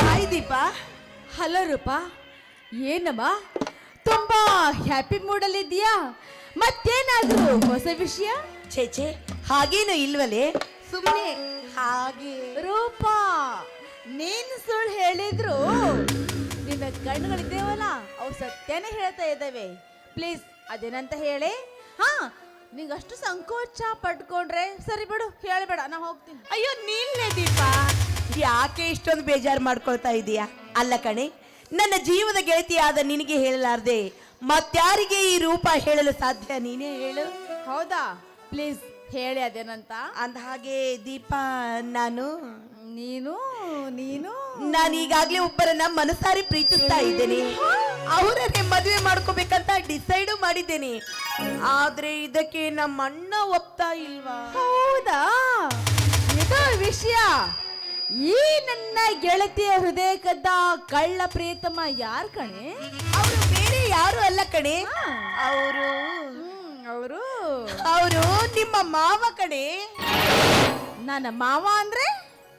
Hi ದೀಪ. Hello Roopa. ಏನಮ್ಮ? ತುಂಬಾ happy ಮೂಡಲ್ಲಿದ್ದೀಯಾ ಮತ್ತೇನಾದ್ರೂ ಹೊಸ ವಿಷಯ? ಛೇ ಛೇ ಹಾಗೇನು ಇಲ್ವಲೇ? ಸುಮ್ಮನೆ ಹಾಗೆ. ರೂಪಾ ನೀನು ಸುಳ್ಳು ಹೇಳಿದ್ರು ನಿನ್ನ ಕಣ್ಣುಗಳಿದ್ದೇವಲ್ಲ ಅವು ಸತ್ಯನೇ ಹೇಳ್ತಾ ಇದ್ದಾವೆ. ಪ್ಲೀಸ್ ಅದೇನಂತ ಹೇಳಿ? ಹಾ ನಿಂಗೆ ಅಷ್ಟು ಸಂಕೋಚ ಪಟ್ಕೊಂಡ್ರೆ ಸರಿ ಬಿಡು ಹೇಳಬೇಡ ನಾ ಹೋಗ್ತೀನಿ. ಅಯ್ಯೋ ನಿಲ್ಲೆ ದೀಪ. ಯಾಕೆ ಇಷ್ಟೊಂದು ಬೇಜಾರು ಮಾಡ್ಕೊಳ್ತಾ ಇದೀಯಾ ಅಲ್ಲ ಕಣೆ ನನ್ನ ಜೀವದ ಗೆಳತಿಯಾದ ನಿನಗೆ ಹೇಳಲಾರ್ದೆ ಮತ್ತಾರಿಗೆ ಈ ರೂಪ ಹೇಳಲು ಸಾಧ್ಯ ನೀನೇ ಹೇಳು. ಹೌದಾ? ಪ್ಲೀಸ್ ಹೇಳಿ ಅದೇನಂತ. ಅಂದ ಹಾಗೆ ದೀಪ ನಾನು. ನೀನು ನೀನು. ನಾನು ಈಗಾಗ್ಲೇ ಒಬ್ಬರನ್ನ ಮನಸಾರಿ ಪ್ರೀತಿಸ್ತಾ ಇದ್ದೇನೆ. ಅವರನ್ನೇ ಮದುವೆ ಮಾಡ್ಕೋಬೇಕಂತ ಡಿಸೈಡ್ ಮಾಡಿದ್ದೇನೆ. ಆದ್ರೆ ಇದಕ್ಕೆ ನಮ್ಮ ಅಣ್ಣ ಒಪ್ತಾ ಇಲ್ವಾ? ಹೌದಾ? ಇದು ವಿಷಯ. ಈ ನನ್ನ ಗೆಳತಿಯ ಹೃದಯ ಕದ್ದ ಕಳ್ಳ ಪ್ರಿಯತಮ ಯಾರ್ ಕಣೆ? ಅವರು ಬೇರೆ ಯಾರು ಅಲ್ಲ ಕಣೆ. ಅವರು ಅವರು ಅವರು ನಿಮ್ಮ ಮಾವ ಕಣೆ. ನನ್ನ ಮಾವ ಅಂದ್ರೆ?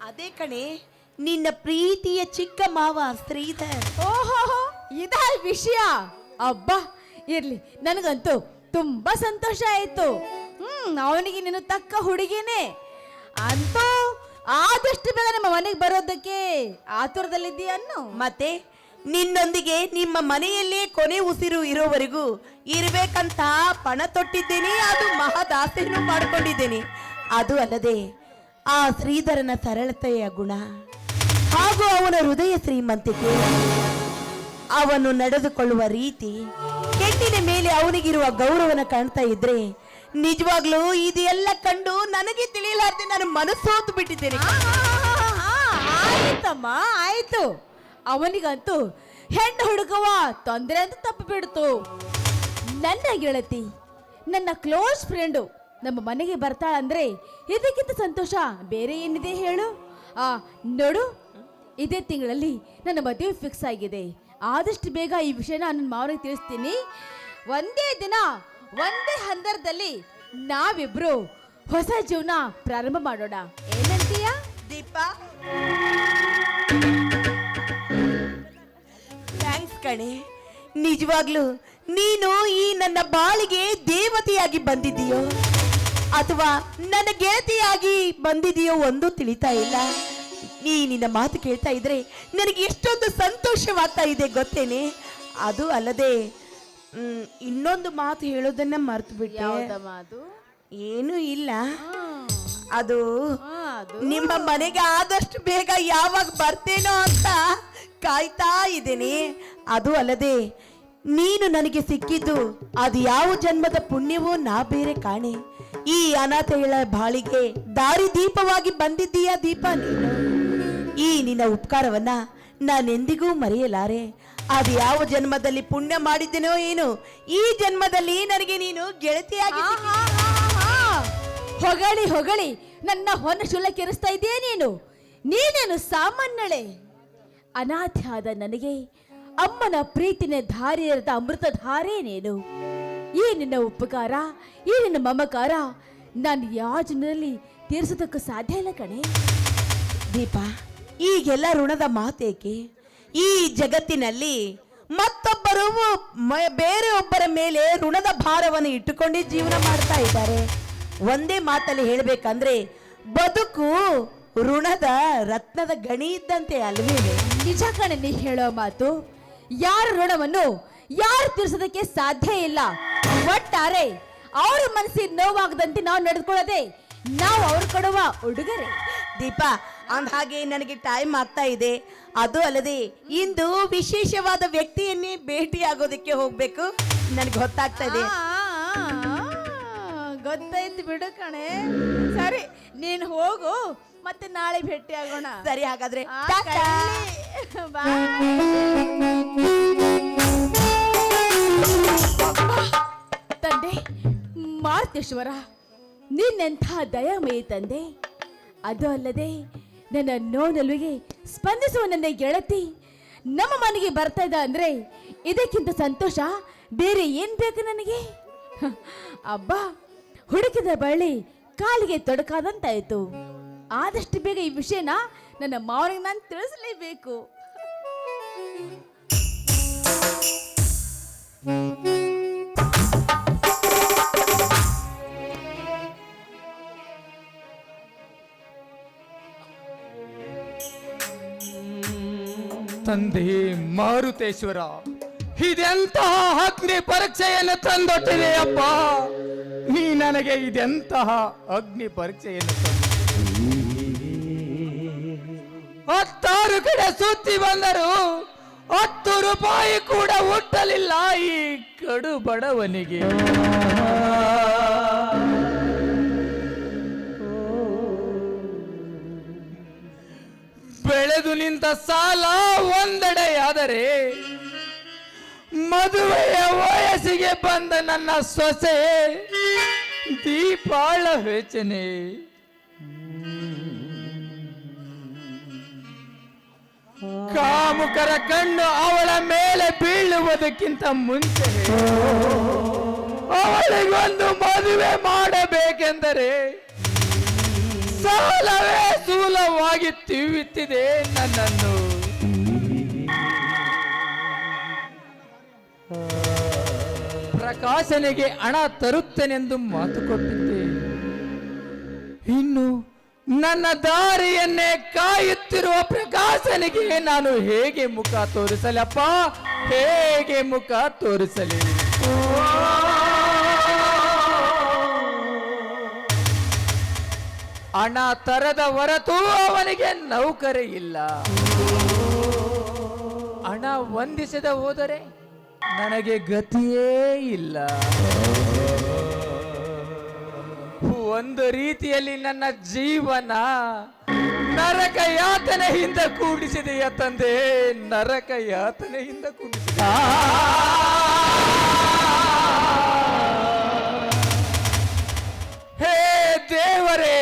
ಅದೇ ಕಣೆ ನಿನ್ನ ಪ್ರೀತಿಯ ಚಿಕ್ಕ ಮಾವ ಶ್ರೀಧರ್. ಓಹೋ ಇದ ವಿಷಯ. ಅಬ್ಬಾ, ಇರ್ಲಿ. ನನಗಂತೂ ತುಂಬಾ ಸಂತೋಷ ಆಯ್ತು. ಹ್ಮ್, ಅವನಿಗೆ ನೀನು ತಕ್ಕ ಹುಡುಗಿನೇ. ಅಂತೂ ಆದಷ್ಟು ಬೇಗ ನಮ್ಮ ಮನೆಗೆ ಬರೋದಕ್ಕೆ ಆತುರದಲ್ಲಿದ್ದೀಯನ್ನು. ಮತ್ತೆ ನಿನ್ನೊಂದಿಗೆ ನಿಮ್ಮ ಮನೆಯಲ್ಲೇ ಕೊನೆ ಉಸಿರು ಇರೋವರೆಗೂ ಇರಬೇಕಂತ ಪಣ ತೊಟ್ಟಿದ್ದೇನೆ, ಅದು ಮಹದಾಸೆಯನ್ನು ಮಾಡಿಕೊಂಡಿದ್ದೇನೆ. ಅದು ಅಲ್ಲದೆ ಆ ಶ್ರೀಧರನ ಸರಳತೆಯ ಗುಣ ಹಾಗೂ ಅವನ ಹೃದಯ ಶ್ರೀಮಂತಿಕೆ. ಅವನು ನಡೆದುಕೊಳ್ಳುವ ರೀತಿ ಹೆಣ್ಣಿನ ಮೇಲೆ ಅವನಿಗಿರುವ ಗೌರವನ ಕಾಣ್ತಾ ಇದ್ರೆ, ನಿಜವಾಗ್ಲೂ ಇದೆಲ್ಲ ಕಂಡು ನನಗೆ ತಿಳಿಯಲಾರ್ದೆ ನಾನು ಮನಸ್ಸೋತು ಬಿಟ್ಟಿದ್ದೇನೆ. ಆಯ್ತಮ್ಮ, ಆಯ್ತು. ಅವನಿಗಂತೂ ಹೆಣ್ಣು ಹುಡುಗವ ತೊಂದರೆ ಅಂತ ತಪ್ಪು ಬಿಡ್ತು. ನನ್ನ ಗೆಳತಿ, ನನ್ನ ಕ್ಲೋಸ್ ಫ್ರೆಂಡು ನಮ್ಮ ಮನೆಗೆ ಬರ್ತಾಳಂದ್ರೆ ಇದಕ್ಕಿಂತ ಸಂತೋಷ ಬೇರೆ ಏನಿದೆ ಹೇಳು? ಆ, ನೋಡು, ಇದೇ ತಿಂಗಳಲ್ಲಿ ನನ್ನ ಮದುವೆ ಫಿಕ್ಸ್ ಆಗಿದೆ. ಆದಷ್ಟು ಬೇಗ ಈ ವಿಷಯನ ನನ್ನ ಮಾವನಿಗೆ ತಿಳಿಸ್ತೀನಿ. ಒಂದೇ ದಿನ, ಒಂದೇ ಹಂದರದಲ್ಲಿ ನಾವಿಬ್ರು ಹೊಸ ಜೀವನ ಪ್ರಾರಂಭ ಮಾಡೋಣ. ಏನಂತೀಯ? ದೀಪ. ಥ್ಯಾಂಕ್ಸ್ ಕಣೆ. ನಿಜವಾಗ್ಲೂ ನೀನು ಈ ನನ್ನ ಬಾಳಿಗೆ ದೇವತೆಯಾಗಿ ಬಂದಿದ್ದೀಯೋ? ಅಥವಾ ನನ್ನ ಗೆಳತಿಯಾಗಿ ಬಂದಿದೆಯೋ ಒಂದು ತಿಳಿತಾ ಇಲ್ಲ? ನೀ ನಿನ್ನ ಮಾತು ಕೇಳ್ತಾ ಇದ್ರೆ ನನಗೆ ಎಷ್ಟೊಂದು ಸಂತೋಷವಾಗ್ತಾ ಇದೆ ಗೊತ್ತೇನೆ? ಅದು ಅಲ್ಲದೆ ಮ್, ಇನ್ನೊಂದು ಮಾತು ಹೇಳೋದನ್ನ ಮರ್ತು ಬಿಟ್ಟೆ. ಅದು ಏನೂ ಇಲ್ಲ. ಅದು ಅದು. ನಿಮ್ಮ ಮನೆಗೆ ಆದಷ್ಟು ಬೇಗ ಯಾವಾಗ ಬರ್ತೇನೋ ಅಂತ ಕಾಯ್ತಾ ಇದ್ದೀನಿ. ಅದು ಅಲ್ಲದೆ ನೀನು ನನಗೆ ಸಿಕ್ಕಿದ್ದು ಅದು ಯಾವ ಜನ್ಮದ ಪುಣ್ಯವೋ ನಾ ಬೇರೆ ಕಾಣೆ. ಈ ಅನಾಥೆಗಳ ಬಾಳಿಗೆ ದಾರಿ ದೀಪವಾಗಿ ಬಂದಿದ್ದೀಯಾ ದೀಪ ನೀನು? ಈ ನಿನ್ನ ಉಪಕಾರವನ್ನ ನಾನೆಂದಿಗೂ ಮರೆಯಲಾರೆ. ಅದು ಯಾವ ಜನ್ಮದಲ್ಲಿ ಪುಣ್ಯ ಮಾಡಿದ್ದೇನೋ ಏನು, ಈ ಜನ್ಮದಲ್ಲಿ ನನಗೆ ನೀನು ಗೆಳತಿಯಾಗಿ. ಹೊಗಳಿ ಹೊಗಳಿ, ನನ್ನ ಹೊನ್ನ ಕೆರಿಸ್ತಾ ಇದೆಯೇ ನೀನು? ನೀನೇನು ಸಾಮಾನ್ಯಳೆ? ಅನಾಥೆ ನನಗೆ ಅಮ್ಮನ ಪ್ರೀತಿನ ಧಾರಿಯರದ ಅಮೃತ ಧಾರೆ ನೀನು. ಈ ನಿನ್ನ ಉಪಕಾರ, ಈ ನಿನ್ನ ಮಮಕಾರ ನಾನು ಯಾವ ಜನರಲ್ಲಿ ತೀರಿಸೋದಕ್ಕೂ ಸಾಧ್ಯ ಇಲ್ಲ ಕಣೆ. ದೀಪ ಈಗೆಲ್ಲ ಋಣದ ಮಾತೇಕೆ? ಈ ಜಗತ್ತಿನಲ್ಲಿ ಮತ್ತೊಬ್ಬರು ಬೇರೆ ಒಬ್ಬರ ಮೇಲೆ ಋಣದ ಭಾರವನ್ನು ಇಟ್ಟುಕೊಂಡು ಜೀವನ ಮಾಡ್ತಾ ಇದ್ದಾರೆ. ಒಂದೇ ಮಾತಲ್ಲಿ ಹೇಳಬೇಕಂದ್ರೆ, ಬದುಕು ಋಣದ ರತ್ನದ ಗಣಿ ಇದ್ದಂತೆ ಅಲ್ವೇ? ನಿಜ ಕಣೆ ಹೇಳೋ ಮಾತು. ಯಾರ ಋಣವನ್ನು ಯಾರು ತೀರ್ಸೋದಕ್ಕೆ ಸಾಧ್ಯ ಇಲ್ಲ. ಒಟ್ಟಾರೆ ಅವ್ರ ಮನಸ್ಸಿಗೆ ನೋವಾಗದಂತೆ ನಾವು ನಡೆದುಕೊಳ್ಳದೆ ನಾವು ಅವ್ರು ಕೊಡುವ ಉಡುಗೊರೆ. ದೀಪ. ಅಂದ ಹಾಗೆ ನನಗೆ ಟೈಮ್ ಆಗ್ತಾ ಇದೆ. ಅದು ಅಲ್ಲದೆ ಇಂದು ವಿಶೇಷವಾದ ವ್ಯಕ್ತಿಯನ್ನೇ ಭೇಟಿಯಾಗೋದಕ್ಕೆ ಹೋಗ್ಬೇಕು. ನನಗೆ ಗೊತ್ತಾಗ್ತಾ ಇದೆ. ಗೊತ್ತಾಯ್ತು ಬಿಡು ಕಣೆ. ಸರಿ ನೀನು ಹೋಗು ಮತ್ತೆ ನಾಳೆ ಭೇಟಿ ಆಗೋಣ ಸರಿ ಹಾಗಾದ್ರೆ. ತಂದೆ ಮಾರ್ತೇಶ್ವರ ನಿನ್ನೆಂಥ ದಯಾಮಯಿ ತಂದೆ ಅದು ಅಲ್ಲದೆ ನನ್ನ ನೋನಲುವಿಗೆ ಸ್ಪಂದಿಸುವ ನನ್ನ ಗೆಳತಿ ನಮ್ಮ ಮನೆಗೆ ಬರ್ತಾ ಇದ್ದ ಅಂದ್ರೆ ಇದಕ್ಕಿಂತ ಸಂತೋಷ ಬೇರೆ ಏನ್ ಬೇಕು ನನಗೆ? ಅಬ್ಬ ಅಬ್ಬಾ, ಹುಡುಕಿದ ಬಳ್ಳಿ ಕಾಲಿಗೆ ತೊಡಕಾದಂತಾಯ್ತು. ಆದಷ್ಟು ಬೇಗ ಈ ವಿಷಯನ ನನ್ನ ಮಾವನಿಗೆ ನಾನು ತಿಳಿಸಲೇಬೇಕು. ತಂದೆ ಮಾರುತೇಶ್ವರ, ಇದೆಂತಹ ಅಗ್ನಿ ಪರೀಕ್ಷೆಯನ್ನು ತಂದೊಟ್ಟಿದೆ ಅಪ್ಪ? ನೀ ನನಗೆ ಇದೆಂತಹ ಅಗ್ನಿ ಪರೀಕ್ಷೆಯನ್ನು ಹತ್ತಾರು ಕಡೆ ಸುತ್ತಿ ಬಂದರು ಹತ್ತು ರೂಪಾಯಿ ಕೂಡ ಹುಟ್ಟಲಿಲ್ಲ ಈ ಕಡು ಬಡವನಿಗೆ. ಬೆಳೆದು ನಿಂತ ಸಾಲ ಒಂದೆಡೆಯಾದರೆ ಮದುವೆಯ ವಯಸ್ಸಿಗೆ ಬಂದ ನನ್ನ ಸೊಸೆ ದೀಪಾಳ ವೇಚನೆ ಕಾಮುಕರ ಕಣ್ಣು ಅವಳ ಮೇಲೆ ಬೀಳುವುದಕ್ಕಿಂತ ಮುಂಚೆ ಅವಳಿಗೊಂದು ಮದುವೆ ಮಾಡಬೇಕೆಂದರೆ ಸಾಲವೇ ಸ್ಥೂಲವಾಗಿ ತಿವಿತ್ತಿದೆ ನನ್ನನ್ನು. ಪ್ರಕಾಶನಿಗೆ ಹಣ ತರುತ್ತೇನೆಂದು ಮಾತು ಕೊಟ್ಟಿದ್ದೆ. ಇನ್ನು ನನ್ನ ದಾರಿಯನ್ನೇ ಕಾಯುತ್ತಿರುವ ಪ್ರಕಾಶನಿಗೆ ನಾನು ಹೇಗೆ ಮುಖ ತೋರಿಸಲಪ್ಪ ಹೇಗೆ ಮುಖ ತೋರಿಸಲಿ? ಹಣ ತರದ ಹೊರತು ಅವನಿಗೆ ನೌಕರಿ ಇಲ್ಲ. ಹಣ ವಂದಿಸದ ಹೋದರೆ ನನಗೆ ಗತಿಯೇ ಇಲ್ಲ. ಒಂದು ರೀತಿಯಲ್ಲಿ ನನ್ನ ಜೀವನ ನರಕ ಯಾತನೆಯಿಂದ ಕೂಡಿಸಿದೆಯ ತಂದೆ? ನರಕ ಯಾತನೆಯಿಂದ ಕೂಡಿಸಿದ ಹೇ ದೇವರೇ!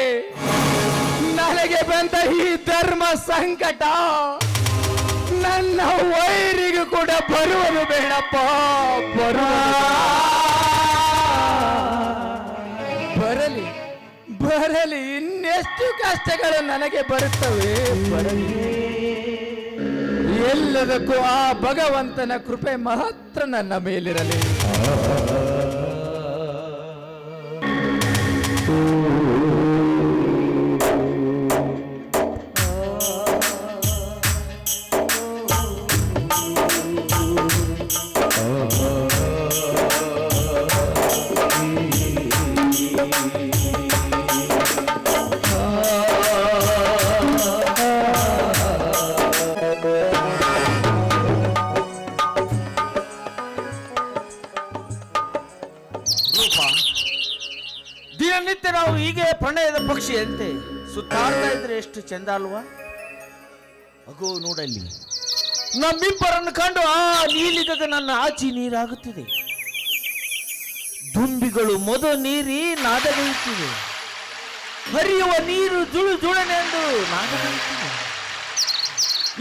ನನಗೆ ಬಂದ ಈ ಧರ್ಮ ಸಂಕಟ ನನ್ನ ವೈರಿಗೂ ಕೂಡ ಬರುವುದು ಬೇಡಪ್ಪ ಬರಲಿ ಬರಲಿ. ಇನ್ನೆಷ್ಟು ಕಷ್ಟಗಳು ನನಗೆ ಬರುತ್ತವೆ, ಬರಲಿ. ಎಲ್ಲದಕ್ಕೂ ಆ ಭಗವಂತನ ಕೃಪೆ ಮಾತ್ರ ನನ್ನ ಮೇಲಿರಲಿ. ಚಂದ ಅಲ್ವಾ? ಅಗೋ ನೋಡಲ್ಲಿ. ನಮ್ಮಿಬ್ಬರನ್ನು ಕಂಡು ಆ ನೀಲಿಗಗ ನನ್ನ ಆಚಿ ನೀರಾಗುತ್ತಿದೆ. ದುಂಬಿಗಳು ಮೊದ ನೀರಿ ನಾದಗೊಳ್ಳುತ್ತಿವೆ ಹರಿಯುವ ನೀರು ಜುಳು ಜುಳನೆಂದು ನಾದಗೊಳ್ಳುತ್ತಿವೆ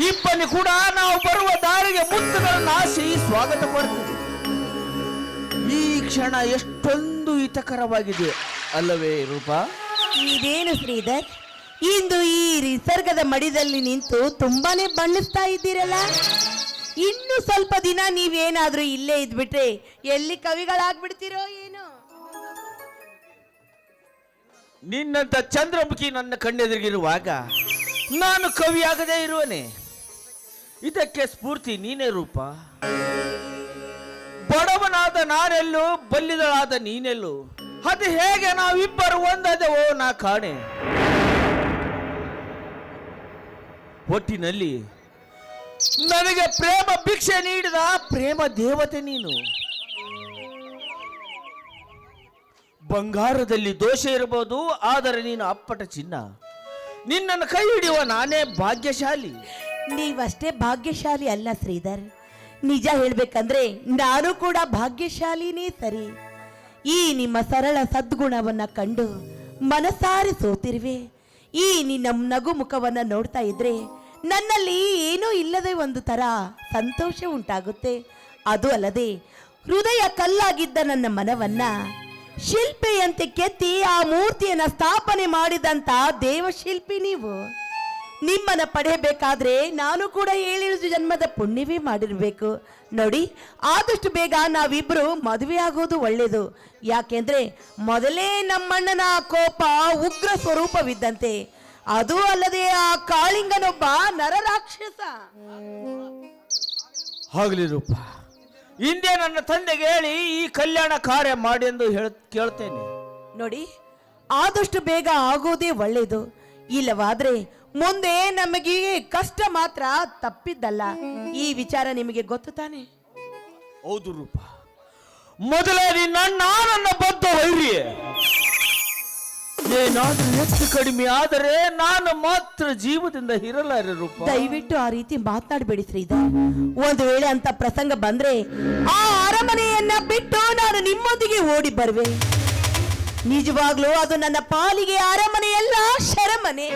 ಇಬ್ಬನಿ ಕೂಡ ನಾವು ಬರುವ ದಾರಿಗೆ ಮುತ್ತುಗಳನ್ನು ಆಸಿ ಸ್ವಾಗತ ಕೊಡ್ತೀವಿ ಈ ಕ್ಷಣ ಎಷ್ಟೊಂದು ಹಿತಕರವಾಗಿದೆ. ಅಲ್ಲವೇ ರೂಪ? ಇದೇನು ಶ್ರೀಧರ್? ಇಂದು ಈ ನಿಸರ್ಗದ ಮಡಿದಲ್ಲಿ ನಿಂತು ತುಂಬಾನೇ ಬಣ್ಣಿಸ್ತಾ ಇದ್ದೀರಲ್ಲ? ಇನ್ನು ಸ್ವಲ್ಪ ದಿನ ನೀವೇನಾದ್ರೂ ಇಲ್ಲೇ ಇದ್ಬಿಟ್ರೆ ಎಲ್ಲಿ ಕವಿಗಳಾಗ್ಬಿಡ್ತೀರೋ ಏನು? ನಿನ್ನಂತ ಚಂದ್ರಮುಖಿ ನನ್ನ ಕಣ್ಣೆದುರಿಗಿರುವಾಗ ನಾನು ಕವಿಯಾಗದೇ ಇರುವನೆ. ಇದಕ್ಕೆ ಸ್ಫೂರ್ತಿ ನೀನೇ ರೂಪ. ಬಡವನಾದ ನಾನೆಲ್ಲೂ, ಬಲ್ಲಿದಳಾದ ನೀನೆಲ್ಲೂ. ಅದು ಹೇಗೆ ನಾವಿಬ್ಬರು ಒಂದದೆವೋ ನಾ ಕಾಣೆ. ಒಟ್ಟಿನಲ್ಲಿ ನನಗೆ ಪ್ರೇಮ ಭಿಕ್ಷೆ ನೀಡಿದ ಪ್ರೇಮ ದೇವತೆ ನೀನು. ಬಂಗಾರದಲ್ಲಿ ದೋಷ ಇರಬಹುದು, ಆದರೆ ನೀನು ಅಪ್ಪಟ ಚಿನ್ನ. ನಿನ್ನನ್ನು ಕೈ ಹಿಡಿಯುವ ನಾನೇ ಭಾಗ್ಯಶಾಲಿ. ನೀವಷ್ಟೇ ಭಾಗ್ಯಶಾಲಿ ಅಲ್ಲ ಶ್ರೀಧರ್. ನಿಜ ಹೇಳ್ಬೇಕಂದ್ರೆ ನಾನು ಕೂಡ ಭಾಗ್ಯಶಾಲಿನೇ ಸರಿ. ಈ ನಿಮ್ಮ ಸರಳ ಸದ್ಗುಣವನ್ನ ಕಂಡು ಮನಸಾರಿ ಸೋತಿರುವೆ. ಈ ನಿನ್ನ ನಗು ಮುಖವನ್ನ ನೋಡ್ತಾ ಇದ್ರೆ ನನ್ನಲ್ಲಿ ಏನೂ ಇಲ್ಲದೆ ಒಂದು ತರ ಸಂತೋಷ ಉಂಟಾಗುತ್ತೆ. ಅದು ಅಲ್ಲದೆ ಹೃದಯ ಕಲ್ಲಾಗಿದ್ದ ನನ್ನ ಮನವನ್ನ ಶಿಲ್ಪಿಯಂತೆ ಕೆತ್ತಿ ಆ ಮೂರ್ತಿಯನ್ನ ಸ್ಥಾಪನೆ ಮಾಡಿದಂತ ದೇವಶಿಲ್ಪಿ ನೀವು. ನಿಮ್ಮನ್ನ ಪಡೆಯಬೇಕಾದ್ರೆ ನಾನು ಕೂಡ ಏಳಿಳಿದು ಜನ್ಮದ ಪುಣ್ಯವೇ ಮಾಡಿರಬೇಕು. ನೋಡಿ, ಆದಷ್ಟು ಬೇಗ ನಾವಿಬ್ಬರು ಮದುವೆ ಆಗೋದು ಒಳ್ಳೆಯದು ಯಾಕೆಂದ್ರೆ ಮೊದಲೇ ನಮ್ಮಣ್ಣನ ಕೋಪ ಉಗ್ರ ಸ್ವರೂಪವಿದ್ದಂತೆ. ಅದು ಅಲ್ಲದೆ ಆ ಕಾಳಿಂಗನೊಬ್ಬ ನರರಾಕ್ಷಸ. ಆಗ್ಲಿ ರೂಪ ಹಿಂದೆ ನನ್ನ ತಂದೆಗೆ ಹೇಳಿ ಈ ಕಲ್ಯಾಣ ಕಾರ್ಯ ಮಾಡಿ ಎಂದು ಹೇಳ ಕೇಳ್ತೇನೆ. ನೋಡಿ ಆದಷ್ಟು ಬೇಗ ಆಗೋದೇ ಒಳ್ಳೇದು ಇಲ್ಲವಾದ್ರೆ ಮುಂದೆ ನಮಗೆ ಕಷ್ಟ ಮಾತ್ರ ತಪ್ಪಿದ್ದಲ್ಲ. ಈ ವಿಚಾರ ನಿಮಗೆ ಗೊತ್ತು ತಾನೆ? ಹೌದು ರೂಪ. ಮೊದಲೇ ನನ್ನ ನನ್ನ ಬದ್ಧ ವೈರಿ ಏನಾದ್ರೂ ಹೆಚ್ಚು ಕಡಿಮೆ ಆದರೆ ನಾನು ಮಾತ್ರ ಜೀವದಿಂದ ಇರಲಾರೆ ರೂಪ. ದಯವಿಟ್ಟು ಆ ರೀತಿ ಮಾತನಾಡಬೇಡಿ ಶ್ರೀಧರ್. ಒಂದು ವೇಳೆ ಅಂತ ಪ್ರಸಂಗ ಬಂದ್ರೆ ಆ ಅರಮನೆಯನ್ನ ಬಿಟ್ಟು ನಾನು ನಿಮ್ಮೊಂದಿಗೆ ಓಡಿ ಬರುವೆ. ನಿಜವಾಗ್ಲೂ ಅದು ನನ್ನ ಪಾಲಿಗೆ ಅರಮನೆಯಲ್ಲ ಶರಮನೆ.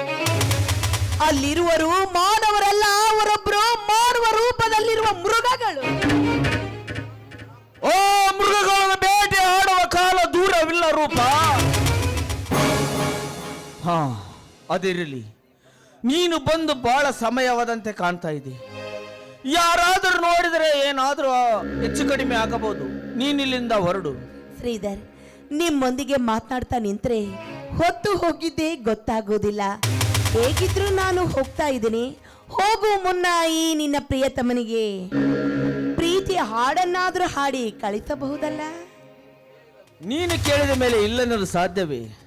ಅಲ್ಲಿರುವರು ಮಾನವರಲ್ಲ ಅವರೊಬ್ರು ಮಾನವ ರೂಪದಲ್ಲಿರುವ ಮೃಗಗಳು. ಓ ಮೃಗಗಳನ್ನು ಬೇಟೆ ಆಡುವ ಕಾಲ ದೂರವಿಲ್ಲ ರೂಪ. ಹಾ ಅದಿರಲಿ. ನೀನು ಬಂದು ಬಹಳ ಸಮಯವಾದಂತೆ ಕಾಣ್ತಾ ಇದೆ ಯಾರಾದರೂ ನೋಡಿದರೆ ಏನಾದರೂ ಹೆಚ್ಚು ಕಡಿಮೆ ಆಗಬಹುದು. ನೀನಿಲ್ಲಿಂದ ಹೊರಡು. ಶ್ರೀಧರ್ ನಿಮ್ಮೊಂದಿಗೆ ಮಾತನಾಡ್ತಾ ನಿಂತ್ರೆ ಹೊತ್ತು ಹೋಗಿದ್ದೆ ಗೊತ್ತಾಗೋದಿಲ್ಲ. ಹೇಗಿದ್ರು ನಾನು ಹೋಗ್ತಾ ಇದ್ದೀನಿ. ಹೋಗು ಮುನ್ನ ಈ ನಿನ್ನ ಪ್ರಿಯತಮನಿಗೆ. ಪ್ರೀತಿ ಹಾಡನ್ನಾದರೂ ಹಾಡಿ ಕಳಿಸಬಹುದಲ್ಲ? ನೀನು ಕೇಳಿದ ಮೇಲೆ ಇಲ್ಲನ್ನಲು ಸಾಧ್ಯವೇ?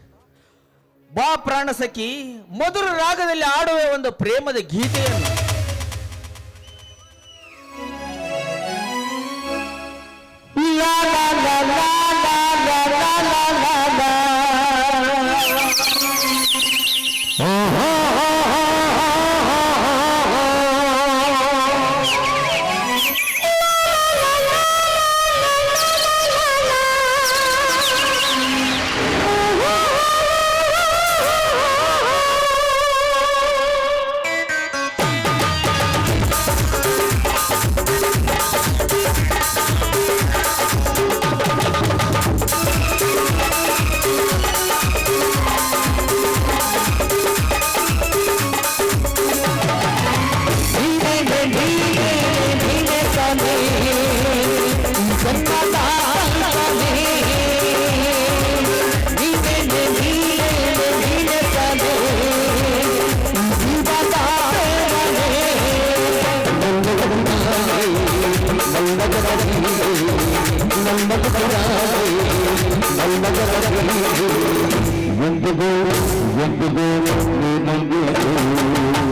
ಬಾ ಪ್ರಾಣ ಸಖಿ ಮಧುರ ರಾಗದಲ್ಲಿ ಆಡುವ ಒಂದು ಪ್ರೇಮದ ಗೀತೆಯನ್ನು ಿ. Yet the boy, yet the boy, yet the boy,